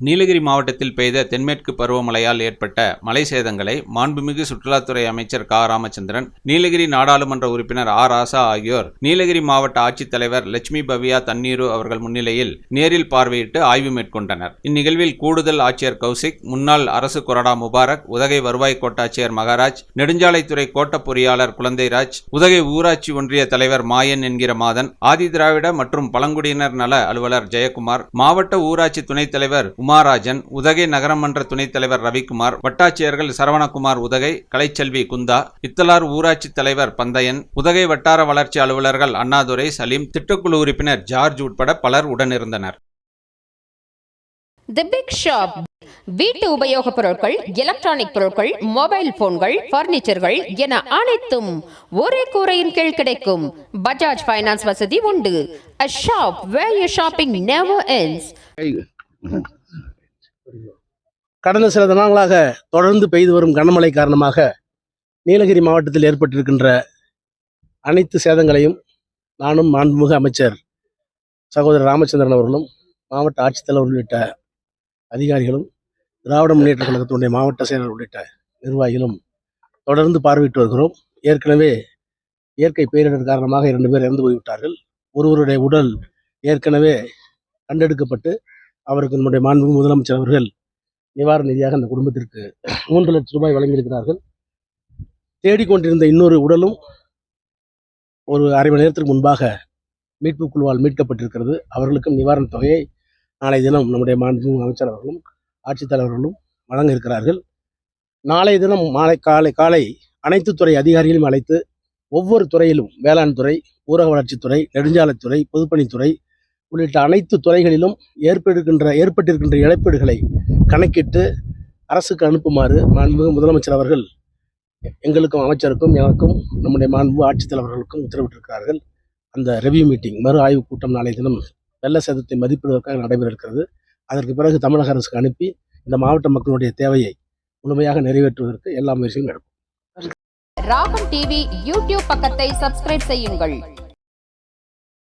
நீலகிரி மாவட்டத்தில் பெய்த தென்மேற்கு பருவமழையால் ஏற்பட்ட மலை சேதங்களை மாண்புமிகு சுற்றுலாத்துறை அமைச்சர் க. ராமச்சந்திரன் நீலகிரி நாடாளுமன்ற உறுப்பினர் ஆர். ராசா ஆகியோர் நீலகிரி மாவட்ட ஆட்சித்தலைவர் லட்சுமி பவியா தண்ணீரு அவர்கள் முன்னிலையில் நேரில் பார்வையிட்டு ஆய்வு மேற்கொண்டனர். இந்நிகழ்வில் கூடுதல் ஆட்சியர் கௌசிக் முன்னாள் அரசு கொறடா முபாரக் உதகை வருவாய் கோட்டாட்சியர் மகாராஜ் நெடுஞ்சாலைத்துறை கோட்ட பொறியாளர் குழந்தைராஜ் உதகை ஊராட்சி ஒன்றிய தலைவர் மாயன் என்கிற மாதன் ஆதிதிராவிட மற்றும் பழங்குடியினர் நல அலுவலர் ஜெயக்குமார் மாவட்ட ஊராட்சி துணைத் தலைவர் உமாராஜன் உதகை நகரமன்ற துணைத் தலைவர் ரவிக்குமார் வட்டாட்சியர்கள் சரவணகுமார் உதகை கலைச்செல்வி குந்தா இத்தலார் ஊராட்சி தலைவர் பந்தயன் உதகை வட்டார வளர்ச்சி அலுவலர்கள் அண்ணாதுரை சலீம் திட்டக்குழு உறுப்பினர் ஜார்ஜ் உட்பட பலர் உடனிருந்தனர். தி பிக் ஷாப் வீட்டு உபயோகப் பொருட்கள் எலக்ட்ரானிக் பொருட்கள் மொபைல் போன்கள் பர்னிச்சர்கள் என அனைத்தும் ஒரே கூரையின் கீழ் கிடைக்கும். பஜாஜ் ஃபைனான்ஸ் வசதி உண்டு. A shop where you shopping never ends. கடந்த சில தினங்களாக தொடர்ந்து பெய்து வரும் கனமழை காரணமாக நீலகிரி மாவட்டத்தில் ஏற்பட்டிருக்கின்ற அனைத்து சேதங்களையும் நானும் மாண்புமிகு அமைச்சர் சகோதரர் ராமச்சந்திரன் அவர்களும் மாவட்ட ஆட்சித்தலைவர் உள்ளிட்ட அதிகாரிகளும் திராவிட முன்னேற்ற கழகத்தினுடைய மாவட்ட செயலர் உள்ளிட்ட நிர்வாகிகளும் தொடர்ந்து பார்வையிட்டு வருகிறோம். ஏற்கனவே இயற்கை பேரிடர் காரணமாக இரண்டு பேர் இறந்து போய்விட்டார்கள். ஒருவருடைய உடல் ஏற்கனவே கண்டெடுக்கப்பட்டு அவருக்கு நம்முடைய மாண்பு முதலமைச்சர் அவர்கள் நிவாரண நிதியாக அந்த குடும்பத்திற்கு மூன்று லட்சம் ரூபாய் வழங்கியிருக்கிறார்கள். தேடிக்கொண்டிருந்த இன்னொரு உடலும் ஒரு அரை மணி நேரத்திற்கு முன்பாக மீட்பு குழுவால் மீட்கப்பட்டிருக்கிறது. அவர்களுக்கும் நிவாரணத் தொகையை நாளை தினம் நம்முடைய மாண்புமிகு அமைச்சர் அவர்களும் ஆட்சித்தலைவர்களும் வழங்க இருக்கிறார்கள் நாளைய தினம் மாலை காலை காலை அனைத்து துறை அதிகாரிகளையும் அழைத்து ஒவ்வொரு துறையிலும் வேளாண் துறை ஊரக வளர்ச்சித்துறை நெடுஞ்சாலைத்துறை பொதுப்பணித்துறை உள்ளிட்ட அனைத்து துறைகளிலும் ஏற்பட்டிருக்கின்ற ஏற்பட்டிருக்கின்ற இழப்பீடுகளை கணக்கிட்டு அரசுக்கு அனுப்புமாறு மாண்புமிகு முதலமைச்சர் அவர்கள் எங்களுக்கும் அமைச்சருக்கும் எனக்கும் நம்முடைய மாண்பு ஆட்சித்தலைவர்களுக்கும் உத்தரவிட்டிருக்கிறார்கள். அந்த ரெவியூ மீட்டிங் மறு ஆய்வுக் கூட்டம் நாளை தினம் வெள்ள சேதத்தை மதிப்பிடுவதற்காக நடைபெற இருக்கிறது அதற்கு பிறகு தமிழக அரசுக்கு அனுப்பி இந்த மாவட்ட மக்களுடைய தேவையை முழுமையாக நிறைவேற்றுவதற்கு எல்லா முயற்சியும் எடுப்போம். ராகம் டிவி யூடியூப் பக்கத்தை சப்ஸ்கிரைப் செய்யுங்கள்.